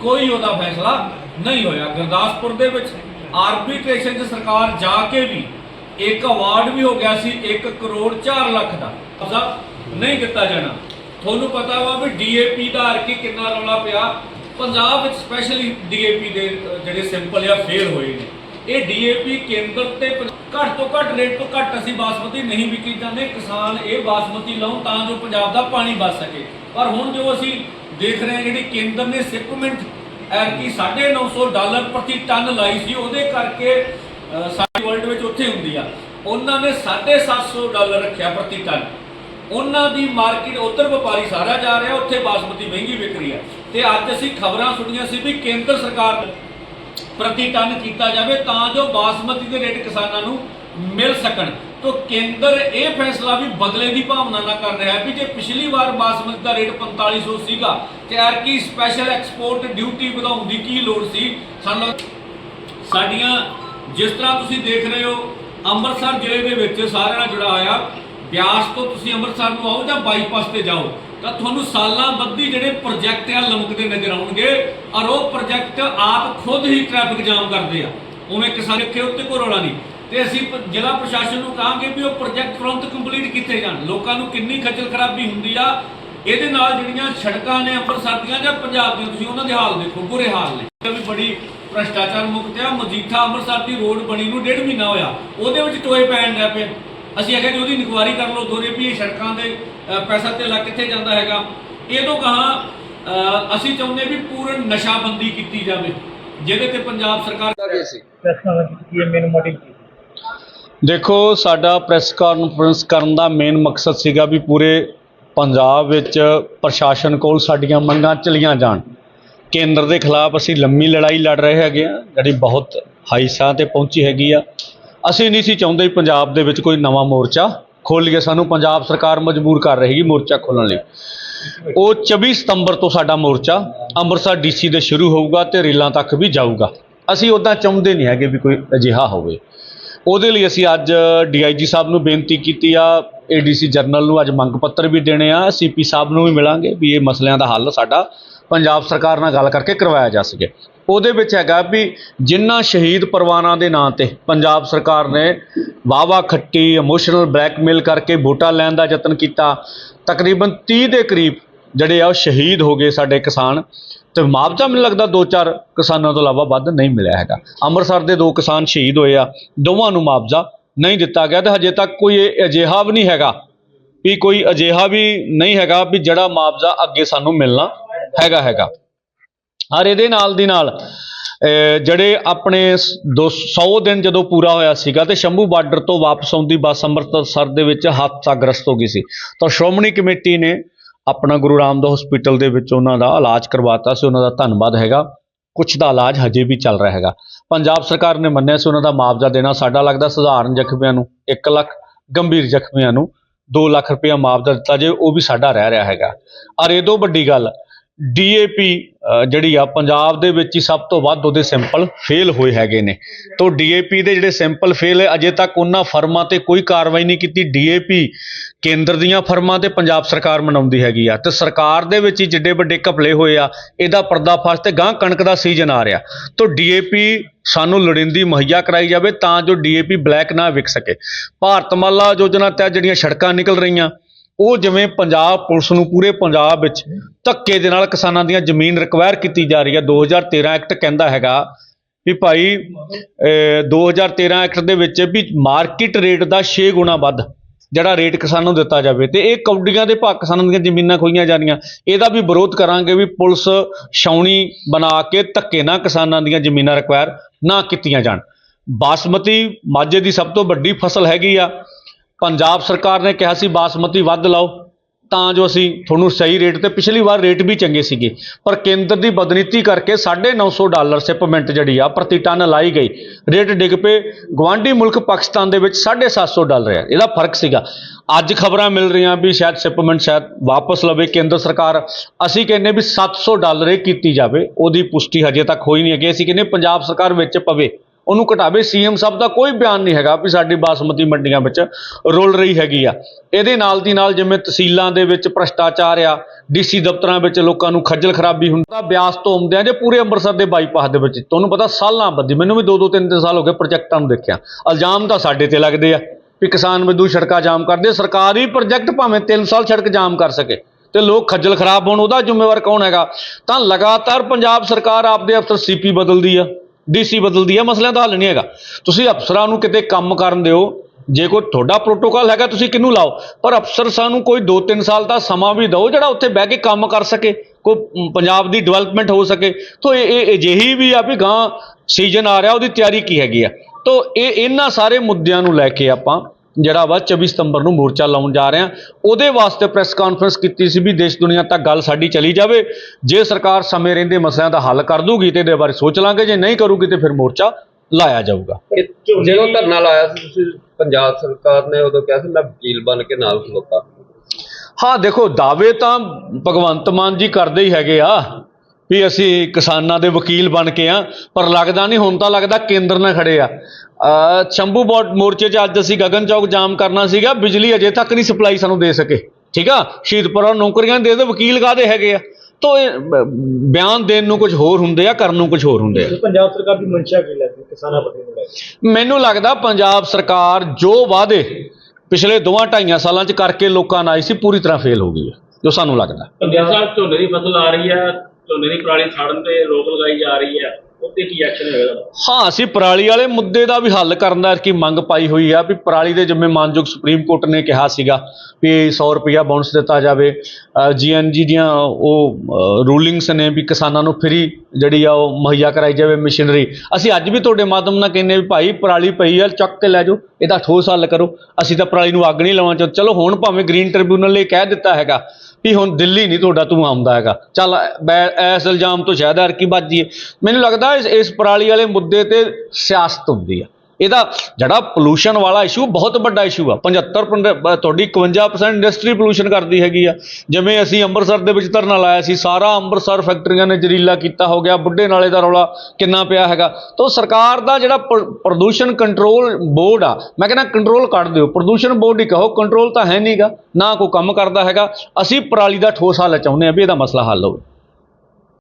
ਕੋਈ ਉਹਦਾ ਫੈਸਲਾ ਨਹੀਂ ਹੋਇਆ। ਗੁਰਦਾਸਪੁਰ ਦੇ ਵਿੱਚ ਆਰਬਿਟ੍ਰੇਸ਼ਨ 'ਚ ਸਰਕਾਰ ਜਾ ਕੇ ਵੀ ਇੱਕ ਅਵਾਰਡ ਵੀ ਹੋ ਗਿਆ ਸੀ 1 ਕਰੋੜ 4 ਲੱਖ ਦਾ। ਉਹਦਾ ਨਹੀਂ ਦਿੱਤਾ ਜਾਣਾ। ਤੁਹਾਨੂੰ ਪਤਾ ਵਾ ਵੀ ਡੀਏਪੀ ਦਾ ਆਰਕੀ ਕਿੰਨਾ ਰੌਲਾ ਪਿਆ। ਪੰਜਾਬ ਵਿੱਚ ਸਪੈਸ਼ਲੀ ਡੀਏਪੀ ਦੇ ਜਿਹੜੇ ਸਿੰਪਲ ਆ ਫੇਲ ਹੋਏ ਨੇ। ਇਹ ਡੀਏਪੀ ਕੇਂਦਰ ਤੇ ਘੱਟ ਤੋਂ ਘੱਟ, ਰੇਟ ਤੋਂ ਘੱਟ ਅਸੀਂ ਬਾਸਮਤੀ ਨਹੀਂ ਵਿਕੀ ਜਾਂਦੇ। ਕਿਸਾਨ ਇਹ ਬਾਸਮਤੀ ਲਾਉਣ ਤਾਂ ਜੋ ਪੰਜਾਬ ਦਾ ਪਾਣੀ ਬਚ ਸਕੇ। ਪਰ ਹੁਣ ਜੋ ਅਸੀਂ ਦੇਖ ਰਹੇ ਹਾਂ, ਜਿਹੜੀ ਕੇਂਦਰ ਨੇ ਸਿਪਮੈਂਟ ਐਰਕੀ 950 ਡਾਲਰ ਪ੍ਰਤੀ ਟਨ ਲਾਈ ਸੀ, ਉਹਦੇ ਕਰਕੇ ਸਾਡੀ ਵਰਲਡ ਵਿੱਚ ਉੱਥੇ ਹੁੰਦੀ ਆ। ਉਹਨਾਂ ਨੇ 750 ਡਾਲਰ ਰੱਖਿਆ ਪ੍ਰਤੀ ਟਨ। ਉਹਨਾਂ ਦੀ ਮਾਰਕੀਟ, ਉਧਰ ਵਪਾਰੀ ਸਾਰਾ ਜਾ ਰਿਹਾ, ਉੱਥੇ ਬਾਸਮਤੀ ਮਹਿੰਗੀ ਵਿਕ ਰਹੀ ਹੈ ਤੇ ਅੱਜ ਅਸੀਂ ਖਬਰਾਂ ਸੁਣੀਆਂ ਸੀ ਵੀ ਕੇਂਦਰ ਸਰਕਾਰ ਪ੍ਰਤੀ ਟਨ ਕੀਤਾ ਜਾਵੇ ਤਾਂ ਜੋ ਬਾਸਮਤੀ ਦੇ ਰੇਟ ਕਿਸਾਨਾਂ ਨੂੰ ਮਿਲ ਸਕਣ। ਤੋਂ ਕੇਂਦਰ ਇਹ ਫੈਸਲਾ ਵੀ ਬਦਲੇ ਦੀ ਭਾਵਨਾ ਨਾਲ ਕਰ ਰਿਹਾ ਹੈ ਵੀ ਜੇ ਪਿਛਲੀ ਵਾਰ ਬਾਸਮਤੀ ਦਾ ਰੇਟ 4500 ਸੀਗਾ ਤੇ ਐਰ ਕੀ ਸਪੈਸ਼ਲ ਐਕਸਪੋਰਟ ਡਿਊਟੀ ਵਧਾਉਣ ਦੀ ਕੀ ਲੋੜ ਸੀ? ਸਾਨੂੰ ਸਾਡੀਆਂ ਜਿਸ ਤਰ੍ਹਾਂ ਤੁਸੀਂ ਦੇਖ ਰਹੇ ਹੋ, ਅੰਮ੍ਰਿਤਸਰ ਜ਼ਿਲ੍ਹੇ ਦੇ ਵਿੱਚ ਸਾਰਿਆਂ ਨਾਲ ਜੁੜਾ ਹੋਇਆ, ਬਿਆਸ ਤੋਂ ਤੁਸੀਂ ਅੰਮ੍ਰਿਤਸਰ ਨੂੰ ਆਓ ਜਾਂ ਬਾਈਪਾਸ ਤੇ ਜਾਓ। ਤਾਂ ਤੁਹਾਨੂੰ ਸਾਲਾਂ ਬੱਧੀ ਜਿਹੜੇ ਪ੍ਰੋਜੈਕਟ ਆ ਲਮਕਦੇ ਨਜ਼ਰ ਆਉਣਗੇ ਔਰ ਉਹ ਪ੍ਰੋਜੈਕਟ ਆਪ ਖੁਦ ਹੀ ਟ੍ਰੈਫਿਕ ਜਾਮ ਕਰਦੇ ਆ। ਉਵੇਂ ਕਿਸਾਨ ਰੱਖੇ ਉੱਤੇ ਕੋਈ ਰੌਲਾ ਨਹੀਂ। ਤੇ ਅਸੀਂ ਜ਼ਿਲ੍ਹਾ ਪ੍ਰਸ਼ਾਸਨ ਨੂੰ ਕਹਾਂਗੇ ਵੀ ਉਹ ਪ੍ਰੋਜੈਕਟ ਤੁਰੰਤ ਕੰਪਲੀਟ ਕੀਤੇ ਜਾਣ। ਲੋਕਾਂ ਨੂੰ ਕਿੰਨੀ ਖੱਜਲ ਖਰਾਬੀ ਹੁੰਦੀ ਆ, ਇਹਦੇ ਨਾਲ ਜਿਹੜੀਆਂ ਸੜਕਾਂ ਨੇ ਅੰਮ੍ਰਿਤਸਰ ਦੀਆਂ ਜਾਂ ਪੰਜਾਬ ਦੀਆਂ, ਤੁਸੀਂ ਉਹਨਾਂ ਦੇ ਹਾਲ ਦੇਖੋ, ਬੁਰੇ ਹਾਲ ਨੇ। ਵੀ ਬੜੀ ਭ੍ਰਸ਼ਟਾਚਾਰ ਮੁਕਤ ਆ, ਮਜੀਠਾ ਅੰਮ੍ਰਿਤਸਰ ਦੀ ਰੋਡ ਬਣੀ ਨੂੰ ਡੇਢ ਮਹੀਨਾ ਹੋਇਆ। ਉਹਦੇ ਵਿੱਚ ਟੋਏ ਪੈਣ ਲੱਗ ਪਏ। ਅਸੀਂ ਆਖਿਆ ਜੀ ਉਹਦੀ ਇਨਕੁਆਰੀ ਕਰ ਲਓ ਦੋਰੇ ਵੀ ਇਹ ਸੜਕਾਂ ਦੇ ਪੈਸਾ ਤੇ ਲੱਗ ਕਿੱਥੇ ਜਾਂਦਾ ਹੈਗਾ? ਇਹ ਤੋਂ ਕਹਾ ਅਸੀਂ ਚਾਹੁੰਦੇ ਵੀ ਪੂਰਨ ਨਸ਼ਾਬੰਦੀ ਕੀਤੀ ਜਾਵੇ ਜਿਹਦੇ ਤੇ ਪੰਜਾਬ ਸਰਕਾਰ ਦੇਖੋ ਸਾਡਾ ਪ੍ਰੈਸ ਕਾਨਫਰੰਸ ਕਰਨ ਦਾ ਮੇਨ ਮਕਸਦ ਸੀਗਾ ਵੀ ਪੂਰੇ ਪੰਜਾਬ ਵਿੱਚ ਪ੍ਰਸ਼ਾਸਨ ਕੋਲ ਸਾਡੀਆਂ ਮੰਗਾਂ ਚਲੀਆਂ ਜਾਣ। ਕੇਂਦਰ ਦੇ ਖਿਲਾਫ ਅਸੀਂ ਲੰਮੀ ਲੜਾਈ ਲੜ ਰਹੇ ਹੈਗੇ ਆ ਜਿਹੜੀ ਬਹੁਤ ਹਾਈ ਸਾਹ ਤੇ ਪਹੁੰਚੀ ਹੈਗੀ ਆ। ਅਸੀਂ ਨਹੀਂ ਸੀ ਚਾਹੁੰਦੇ ਪੰਜਾਬ ਦੇ ਵਿੱਚ ਕੋਈ ਨਵਾਂ ਮੋਰਚਾ ਖੋਲ੍ਹੀਏ ਸਾਨੂੰ ਪੰਜਾਬ ਸਰਕਾਰ ਮਜਬੂਰ ਕਰ ਰਹੀ ਹੈਗੀ ਮੋਰਚਾ ਖੋਲ੍ਹਣ ਲਈ। ਉਹ 24 ਸਤੰਬਰ ਤੋਂ ਸਾਡਾ ਮੋਰਚਾ ਅੰਮ੍ਰਿਤਸਰ ਡੀਸੀ ਦੇ ਸ਼ੁਰੂ ਹੋਊਗਾ ਤੇ ਰੇਲਾਂ ਤੱਕ ਵੀ ਜਾਊਗਾ। ਅਸੀਂ ਉਦਾਂ ਚਾਹੁੰਦੇ ਨਹੀਂ ਹੈਗੇ ਵੀ ਕੋਈ ਅਜਿਹਾ ਹੋਵੇ। ਉਹਦੇ ਲਈ ਅਸੀਂ ਅੱਜ ਡੀਆਈਜੀ ਸਾਹਿਬ ਨੂੰ ਬੇਨਤੀ ਕੀਤੀ ਆ, ਏਡੀਸੀ ਜਨਰਲ ਨੂੰ ਅੱਜ ਮੰਗ ਪੱਤਰ ਵੀ ਦੇਣੇ ਆ, ਸੀਪੀ ਸਾਹਿਬ ਨੂੰ ਵੀ ਮਿਲਾਂਗੇ ਵੀ ਇਹ ਮਸਲਿਆਂ ਦਾ ਹੱਲ ਸਾਡਾ ਪੰਜਾਬ ਸਰਕਾਰ ਨਾਲ ਗੱਲ ਕਰਕੇ ਕਰਵਾਇਆ ਜਾ ਸਕੇ। ਉਹਦੇ ਵਿੱਚ ਹੈਗਾ ਵੀ ਜਿਨ੍ਹਾਂ ਸ਼ਹੀਦ ਪਰਿਵਾਰਾਂ ਦੇ ਨਾਂ ਤੇ ਪੰਜਾਬ ਸਰਕਾਰ ਨੇ ਵਾਵਾ ਖੱਟੀ ਇਮੋਸ਼ਨਲ ਬਲੈਕਮੇਲ ਕਰਕੇ ਵੋਟਾਂ ਲੈਣ ਦਾ ਯਤਨ ਕੀਤਾ, ਤਕਰੀਬਨ 30 ਦੇ ਕਰੀਬ ਜਿਹੜੇ ਆ ਉਹ ਸ਼ਹੀਦ ਹੋ ਗਏ ਸਾਡੇ ਕਿਸਾਨ। ਤੇ ਮੁਆਵਜ਼ਾ ਮੈਨੂੰ ਲੱਗਦਾ ਦੋ ਚਾਰ ਕਿਸਾਨਾਂ ਤੋਂ ਇਲਾਵਾ ਵੱਧ ਨਹੀਂ ਮਿਲਿਆ ਹੈਗਾ। ਅੰਮ੍ਰਿਤਸਰ ਦੇ ਦੋ ਕਿਸਾਨ ਸ਼ਹੀਦ ਹੋਏ ਆ, ਦੋਵਾਂ ਨੂੰ ਮੁਆਵਜ਼ਾ ਨਹੀਂ ਦਿੱਤਾ ਗਿਆ ਤੇ ਹਜੇ ਤੱਕ ਕੋਈ ਇਹ ਅਜਿਹਾ ਵੀ ਨਹੀਂ ਹੈਗਾ ਵੀ ਕੋਈ ਅਜਿਹਾ ਵੀ ਨਹੀਂ ਹੈਗਾ ਵੀ ਜਿਹੜਾ ਮੁਆਵਜ਼ਾ ਅੱਗੇ ਸਾਨੂੰ ਮਿਲਣਾ ਹੈਗਾ ਹੈਗਾ। ਔਰ ਇਹਦੇ ਨਾਲ ਦੀ ਨਾਲ ਜਿਹੜੇ ਆਪਣੇ 200 ਦਿਨ ਜਦੋਂ ਪੂਰਾ ਹੋਇਆ ਸੀਗਾ ਤੇ ਸ਼ੰਭੂ ਬਾਰਡਰ ਤੋਂ ਵਾਪਸ ਆਉਂਦੀ ਬੱਸ ਅੰਮ੍ਰਿਤਸਰ ਦੇ ਵਿੱਚ ਹਾਦਸਾਗ੍ਰਸਤ ਹੋ ਗਈ ਸੀ। ਤਾਂ ਸ਼੍ਰੋਮਣੀ ਕਮੇਟੀ ਨੇ ਆਪਣਾ ਗੁਰੂ ਰਾਮਦਾਸ ਹਸਪੀਟਲ ਦੇ ਵਿੱਚ ਉਹਨਾਂ ਦਾ ਇਲਾਜ ਕਰਵਾਤਾ ਸੀ, ਉਹਨਾਂ ਦਾ ਧੰਨਵਾਦ ਹੈਗਾ। ਕੁਝ ਦਾ ਇਲਾਜ ਹਜੇ ਵੀ ਚੱਲ ਰਿਹਾ ਹੈਗਾ। ਪੰਜਾਬ ਸਰਕਾਰ ਨੇ ਮੰਨਿਆ ਸੀ ਉਹਨਾਂ ਦਾ ਮੁਆਵਜ਼ਾ ਦੇਣਾ ਸਾਡਾ ਲੱਗਦਾ ਸਧਾਰਨ ਜ਼ਖਮੀਆਂ ਨੂੰ 1 ਲੱਖ, ਗੰਭੀਰ ਜ਼ਖਮੀਆਂ ਨੂੰ 2 ਲੱਖ ਰੁਪਇਆ ਮੁਆਵਜ਼ਾ ਦਿੱਤਾ ਜੇ ਉਹ ਵੀ ਸਾਡਾ ਰਹਿ ਰਿਹਾ ਹੈਗਾ। ਔਰ ਇਹ ਤੋਂ ਵੱਡੀ ਗੱਲ ਡੀਏਪੀ ਜਿਹੜੀ ਆ ਪੰਜਾਬ ਦੇ ਵਿੱਚ ਹੀ ਸਭ ਤੋਂ ਵੱਧ ਉਹਦੇ ਸੈਂਪਲ ਫੇਲ ਹੋਏ ਹੈਗੇ ਨੇ। ਤੋਂ ਡੀਏਪੀ ਦੇ ਜਿਹੜੇ ਸੈਂਪਲ ਫੇਲ ਹੈ, ਅਜੇ ਤੱਕ ਉਹਨਾਂ ਫਰਮਾਂ ਤੇ ਕੋਈ ਕਾਰਵਾਈ ਨਹੀਂ ਕੀਤੀ। ਡੀਏਪੀ ਕੇਂਦਰ ਦੀਆਂ ਫਰਮਾਂ ਤੇ ਪੰਜਾਬ ਸਰਕਾਰ ਮਨਾਉਂਦੀ ਹੈਗੀ ਆ। ਤੇ ਸਰਕਾਰ ਦੇ ਵਿੱਚ ਹੀ ਜਿੱਡੇ ਵੱਡੇ ਘਪਲੇ ਹੋਏ ਆ, ਇਹਦਾ ਪਰਦਾਫਾਸ਼ ਤੇ ਗਾਂ ਕਣਕ ਦਾ ਸੀਜ਼ਨ ਆ ਰਿਹਾ। ਤੋਂ ਡੀਏਪੀ ਸਾਨੂੰ ਲੋੜੀਂਦੀ ਮੁਹੱਈਆ ਕਰਾਈ ਜਾਵੇ ਤਾਂ ਜੋ ਡੀਏਪੀ ਬਲੈਕ ਨਾ ਵਿਕ ਸਕੇ। ਭਾਰਤਮਾਲਾ ਯੋਜਨਾ ਤਹਿਤ ਜਿਹੜੀਆਂ ਸੜਕਾਂ ਨਿਕਲ ਰਹੀਆਂ ਉਹ ਜਿਵੇਂ ਪੰਜਾਬ ਪੁਲਿਸ ਨੂੰ ਪੂਰੇ ਪੰਜਾਬ ਵਿੱਚ ਧੱਕੇ ਦੇ ਨਾਲ ਕਿਸਾਨਾਂ ਦੀਆਂ ਜ਼ਮੀਨ ਰਿਕਵਾਇਰ ਕੀਤੀ ਜਾ ਰਹੀ ਹੈ 2013 ਐਕਟ ਕਹਿੰਦਾ ਹੈਗਾ ਵੀ ਭਾਈ, ਅਹ 2013 ਐਕਟ ਦੇ ਵਿੱਚ ਵੀ ਮਾਰਕੀਟ ਰੇਟ ਦਾ 6 ਗੁਣਾ ਵੱਧ ਜਿਹੜਾ ਰੇਟ ਕਿਸਾਨਾਂ ਨੂੰ ਦਿੱਤਾ ਜਾਵੇ ਤੇ ਇਹ ਕੌਡੀਆਂ ਦੇ ਭਾਅ ਕਿਸਾਨਾਂ ਦੀਆਂ ਜ਼ਮੀਨਾਂ ਖੋਈਆਂ ਜਾਣੀਆਂ ਇਹਦਾ ਵੀ ਵਿਰੋਧ ਕਰਾਂਗੇ ਵੀ ਪੁਲਿਸ ਛਾਉਣੀ ਬਣਾ ਕੇ ਧੱਕੇ ਨਾਲ ਕਿਸਾਨਾਂ ਦੀਆਂ ਜ਼ਮੀਨਾਂ ਰਿਕਵਾਇਰ ਨਾ ਕੀਤੀਆਂ ਜਾਣ। ਬਾਸਮਤੀ ਮਾਝੇ ਦੀ ਸਭ ਤੋਂ ਵੱਡੀ ਫਸਲ ਹੈਗੀ ਆ। ਪੰਜਾਬ ਸਰਕਾਰ ਨੇ ਕਿਹਾ ਸੀ ਬਾਸਮਤੀ ਵੱਧ ਲਾਓ, ਤਾਂ ਜੋ ਅਸੀਂ ਤੁਹਾਨੂੰ ਸਹੀ ਰੇਟ ਤੇ ਪਿਛਲੀ ਵਾਰ ਰੇਟ ਵੀ ਚੰਗੇ ਸੀਗੇ। ਪਰ ਕੇਂਦਰ ਦੀ ਬਦਨੀਤੀ ਕਰਕੇ 950 ਡਾਲਰ ਸ਼ਿਪਮੈਂਟ ਜਿਹੜੀ ਆ ਪ੍ਰਤੀ ਟਨ ਲਾਈ ਗਈ। ਰੇਟ ਡਿੱਗ ਪਏ। ਗਵਾਂਢੀ ਮੁਲਕ ਪਾਕਿਸਤਾਨ ਦੇ ਵਿੱਚ 750 ਡਾਲਰ ਆ। ਇਹਦਾ ਫ਼ਰਕ ਸੀਗਾ। ਅੱਜ ਖਬਰਾਂ ਮਿਲ ਰਹੀਆਂ ਵੀ ਸ਼ਾਇਦ ਸ਼ਿਪਮੈਂਟ ਸ਼ਾਇਦ ਵਾਪਸ ਲਵੇ ਕੇਂਦਰ ਸਰਕਾਰ। ਅਸੀਂ ਕਹਿੰਨੇ ਵੀ 700 ਡਾਲਰ ਇਹ ਕੀਤੀ ਜਾਵੇ, ਉਹਦੀ ਪੁਸ਼ਟੀ ਹਜੇ ਤੱਕ ਹੋਈ ਨਹੀਂ ਹੈਗੀ। ਅਸੀਂ ਕਹਿੰਨੇ ਪੰਜਾਬ ਸਰਕਾਰ ਵਿੱਚ ਪਵੇ। ਉਹਨੂੰ ਘਟਾਵੇ। ਸੀਐਮ ਸਾਹਿਬ ਦਾ ਕੋਈ ਬਿਆਨ ਨਹੀਂ ਹੈਗਾ ਵੀ ਸਾਡੀ ਬਾਸਮਤੀ ਮੰਡੀਆਂ ਵਿੱਚ ਰੁਲ ਰਹੀ ਹੈਗੀ ਆ। ਇਹਦੇ ਨਾਲ ਦੀ ਨਾਲ ਜਿਵੇਂ ਤਹਿਸੀਲਾਂ ਦੇ ਵਿੱਚ ਭ੍ਰਸ਼ਟਾਚਾਰ ਆ, ਡੀਸੀ ਦਫ਼ਤਰਾਂ ਵਿੱਚ ਲੋਕਾਂ ਨੂੰ ਖੱਜਲ ਖਰਾਬੀ ਹੁੰਦਾ ਬਿਆਸ ਤੋਂ ਆਉਂਦੇ ਆ ਜੇ ਪੂਰੇ ਅੰਮ੍ਰਿਤਸਰ ਦੇ ਬਾਈਪਾਸ ਦੇ ਵਿੱਚ। ਤੁਹਾਨੂੰ ਪਤਾ ਸਾਲਾਂ ਬੱਦੀ ਮੈਨੂੰ ਵੀ 2-2 3-3 ਸਾਲ ਹੋ ਗਏ ਪ੍ਰੋਜੈਕਟਾਂ ਨੂੰ ਦੇਖਿਆ। ਇਲਜ਼ਾਮ ਤਾਂ ਸਾਡੇ ਤੇ ਲੱਗਦੇ ਆ ਵੀ ਕਿਸਾਨ ਮਜ਼ਦੂਰ ਸੜਕਾਂ ਜਾਮ ਕਰਦੇ ਸਰਕਾਰੀ ਪ੍ਰੋਜੈਕਟ ਭਾਵੇਂ 3 ਸਾਲ ਸੜਕ ਜਾਮ ਕਰ ਸਕੇ ਤੇ ਲੋਕ ਖੱਜਲ ਖਰਾਬ ਹੋਣ, ਉਹਦਾ ਜ਼ਿੰਮੇਵਾਰ ਕੌਣ ਹੈਗਾ? ਤਾਂ ਲਗਾਤਾਰ ਪੰਜਾਬ ਸਰਕਾਰ ਆਪਦੇ ਅਫਸਰ ਸੀਪੀ ਬਦਲਦੀ ਆ। ਡੀਸੀ ਬਦਲਦੀ ਹੈ ਮਸਲਿਆਂ ਦਾ ਹੱਲ ਨਹੀਂ ਹੈਗਾ। ਤੁਸੀਂ ਅਫਸਰਾਂ ਨੂੰ ਕਿਤੇ ਕੰਮ ਕਰਨ ਦਿਓ, ਜੇ ਕੋਈ ਤੁਹਾਡਾ ਪ੍ਰੋਟੋਕਾਲ ਹੈਗਾ, ਤੁਸੀਂ ਕਿਹਨੂੰ ਲਾਓ? ਪਰ ਅਫਸਰ ਸਾਨੂੰ ਕੋਈ 2-3 ਸਾਲ ਦਾ ਸਮਾਂ ਵੀ ਦਿਓ, ਜਿਹੜਾ ਉੱਥੇ ਬਹਿ ਕੇ ਕੰਮ ਕਰ ਸਕੇ, ਕੋਈ ਪੰਜਾਬ ਦੀ ਡਿਵੈਲਪਮੈਂਟ ਹੋ ਸਕੇ। ਤਾਂ ਇਹ ਅਜਿਹੀ ਵੀ ਆ ਵੀ ਗਾਂ ਸੀਜ਼ਨ ਆ ਰਿਹਾ, ਉਹਦੀ ਤਿਆਰੀ ਕੀ ਹੈਗੀ ਆ। ਤਾਂ ਇਹ, ਇਹਨਾਂ ਸਾਰੇ ਮੁੱਦਿਆਂ ਨੂੰ ਲੈ ਕੇ ਆਪਾਂ ਜਿਹੜਾ ਵਾ 24 ਸਤੰਬਰ ਨੂੰ ਮੋਰਚਾ ਲਾਉਣ ਜਾ ਰਹੇ। ਉਹਦੇ ਵਾਸਤੇ ਪ੍ਰੈਸ ਕਾਨਫਰੰਸ ਕੀਤੀ ਸੀ ਵੀ ਦੇਸ਼ ਦੁਨੀਆ ਤੱਕ ਗੱਲ ਸਾਡੀ ਚਲੀ ਜਾਵੇ। ਜੇ ਸਰਕਾਰ ਸਮੇਂ ਰਹਿੰਦੇ ਮਸਲਿਆਂ ਦਾ ਹੱਲ ਕਰ ਦੂਗੀ ਤੇ ਇਹਦੇ ਬਾਰੇ ਸੋਚ ਲਾਂਗੇ। ਜੇ ਨਹੀਂ ਕਰੂਗੀ ਤੇ ਫਿਰ ਮੋਰਚਾ ਲਾਇਆ ਜਾਊਗਾ। ਜਦੋਂ ਧਰਨਾ ਲਾਇਆ ਸੀ ਤੁਸੀਂ ਪੰਜਾਬ ਸਰਕਾਰ ਨੇ ਉਦੋਂ ਕਿਹਾ ਸੀ ਮੈਂ ਵਕੀਲ ਬਣ ਕੇ ਨਾਲ ਖਲੋਤਾ। ਹਾਂ ਦੇਖੋ ਦਾਅਵੇ ਤਾਂ ਭਗਵੰਤ ਮਾਨ ਜੀ ਕਰਦੇ ਹੀ ਹੈਗੇ ਆ। ਵੀ ਅਸੀਂ ਕਿਸਾਨਾਂ ਦੇ ਵਕੀਲ ਬਣ ਕੇ ਆ ਪਰ ਲੱਗਦਾ ਨਹੀਂ ਹੁਣ ਤਾਂ ਲੱਗਦਾ ਕੇਂਦਰ ਨਾਲ ਖੜੇ ਆ। ਅ ਸ਼ੰਭੂ ਬੋਰਡ ਮੋਰਚੇ 'ਚ ਅੱਜ ਅਸੀਂ ਗਗਨ ਚੌਕ ਜਾਮ ਕਰਨਾ ਸੀਗਾ ਬਿਜਲੀ ਅਜੇ ਤੱਕ ਨਹੀਂ ਸਪਲਾਈ ਸਾਨੂੰ ਦੇ ਸਕੇ। ਠੀਕ ਆ? ਸ਼ਹੀਦਪੁਰਾ ਨੌਕਰੀਆਂ ਦੇ ਦੇ ਵਕੀਲ ਕਾਦੇ ਹੈਗੇ ਆ? ਤੋ ਬਿਆਨ ਦੇਣ ਨੂੰ ਕੁਝ ਹੋਰ ਹੁੰਦੇ ਆ ਕਰਨ ਨੂੰ ਕੁਝ ਹੋਰ ਹੁੰਦੇ ਆ। ਪੰਜਾਬ ਸਰਕਾਰ ਦੀ ਮਨਸ਼ਾ ਕੀ ਲੱਗਦੀ ਕਿਸਾਨਾਂ ਪ੍ਰਤੀ ਨੂੰ ਲੈ ਕੇ? ਮੈਨੂੰ ਲੱਗਦਾ ਪੰਜਾਬ ਸਰਕਾਰ ਜੋ ਵਾਅਦੇ ਪਿਛਲੇ ਦੋਵਾਂ ਢਾਈਆਂ ਸਾਲਾਂ 'ਚ ਕਰਕੇ ਲੋਕਾਂ ਨਾਲ ਆਈ ਸੀ ਪੂਰੀ ਤਰ੍ਹਾਂ ਫੇਲ ਹੋ ਗਈ ਹੈ ਜੋ ਸਾਨੂੰ ਲੱਗਦਾ। ਪੰਜਾਬ ਸਾਹਿਬ ਝੋਨੇ ਦੀ ਫਸਲ ਆ ਰਹੀ ਹੈ ਝੋਨੇ ਦੀ ਪਰਾਲੀ ਸਾੜਨ ਤੇ ਰੋਕ ਲਗਾਈ ਜਾ ਰਹੀ ਹੈ, ਉੱਤੇ ਕੀ ਐਕਸ਼ਨ ਹੋਵੇਗਾ ਹਾਂ, ਅਸੀਂ ਪਰਾਲੀ ਵਾਲੇ ਮੁੱਦੇ ਦਾ ਵੀ ਹੱਲ ਕਰਨ ਦਾ ਕੀ ਮੰਗ ਪਾਈ ਹੋਈ ਆ ਵੀ ਪਰਾਲੀ ਦੇ ਜਿਵੇਂ ਮਾਨਯੋਗ ਸੁਪਰੀਮ ਕੋਰਟ ਨੇ ਕਿਹਾ ਸੀਗਾ ਵੀ 100 ਰੁਪਇਆ ਬੋਨਸ ਦਿੱਤਾ ਜਾਵੇ। ਜੀਐਨਜੀ ਦੀਆਂ ਉਹ ਰੂਲਿੰਗਸ ਨੇ ਵੀ ਕਿਸਾਨਾਂ ਨੂੰ ਫ੍ਰੀ ਜਿਹੜੀ ਆ ਉਹ ਮੁਹੱਈਆ ਕਰਾਈ ਜਾਵੇ ਮਸ਼ੀਨਰੀ ਅਸੀਂ ਅੱਜ ਵੀ ਤੁਹਾਡੇ ਮਾਧਮ ਨਾਲ ਕਹਿੰਦੇ ਵੀ ਭਾਈ ਪਰਾਲੀ ਪਈ ਆ, ਚੱਕ ਕੇ ਲੈ ਜਾਓ, ਇਹਦਾ ਠੋਸ ਹੱਲ ਕਰੋ। ਅਸੀਂ ਤਾਂ ਪਰਾਲੀ ਨੂੰ ਅੱਗ ਨਹੀਂ ਲਾਉਣਾ ਚਾਹੁੰਦੇ। ਚਲੋ, ਹੁਣ ਭਾਵੇਂ ਗ੍ਰੀਨ ਟ੍ਰਿਬਿਊਨਲ ਨੇ ਕਹਿ ਦਿੱਤਾ ਹੈਗਾ ਵੀ ਹੁਣ ਦਿੱਲੀ ਨਹੀਂ ਤੁਹਾਡਾ ਤੂੰ ਆਉਂਦਾ ਹੈਗਾ। ਚੱਲ ਇਸ ਇਲਜ਼ਾਮ ਤੋਂ ਸ਼ਾਇਦ ਹਰ ਕੀ ਮੈਨੂੰ ਲੱਗਦਾ ਇਸ ਇਸ ਪਰਾਲੀ ਵਾਲੇ ਮੁੱਦੇ ਤੇ ਸਿਆਸਤ ਹੁੰਦੀ ਆ। ਇਹਦਾ ਜਿਹੜਾ ਪੋਲੂਸ਼ਨ ਵਾਲਾ ਇਸ਼ੂ ਬਹੁਤ ਵੱਡਾ ਇਸ਼ੂ ਆ। 75 ਤੁਹਾਡੀ 51% ਇੰਡਸਟਰੀ ਪੋਲੂਸ਼ਨ ਕਰਦੀ ਹੈਗੀ ਆ। ਜਿਵੇਂ ਅਸੀਂ ਅੰਮ੍ਰਿਤਸਰ ਦੇ ਵਿੱਚ ਧਰਨਾ ਲਾਇਆ ਸੀ, ਸਾਰਾ ਅੰਮ੍ਰਿਤਸਰ ਫੈਕਟਰੀਆਂ ਨੇ ਜ਼ਰੀਲਾ ਕੀਤਾ ਹੋ ਗਿਆ, ਬੁੱਢੇ ਨਾਲੇ ਦਾ ਰੌਲਾ ਕਿੰਨਾ ਪਿਆ ਹੈਗਾ। ਤਾਂ ਸਰਕਾਰ ਦਾ ਜਿਹੜਾ ਪ੍ਰਦੂਸ਼ਣ ਕੰਟਰੋਲ ਬੋਰਡ ਆ, ਮੈਂ ਕਹਿੰਦਾ ਕੰਟਰੋਲ ਕੱਢ ਦਿਓ। ਪ੍ਰਦੂਸ਼ਣ ਬੋਰਡ ਹੀ ਕਹੋ ਕੰਟਰੋਲ ਤਾਂ ਹੈ ਨਹੀਂਗਾ ਨਾ ਕੋਈ ਕੰਮ ਕਰਦਾ ਹੈਗਾ। ਅਸੀਂ ਪਰਾਲੀ ਦਾ ਠੋਸ ਹੱਲ ਚਾਹੁੰਦੇ ਆ ਵੀ ਇਹਦਾ ਮਸਲਾ ਹੱਲ ਹੋਵੇ।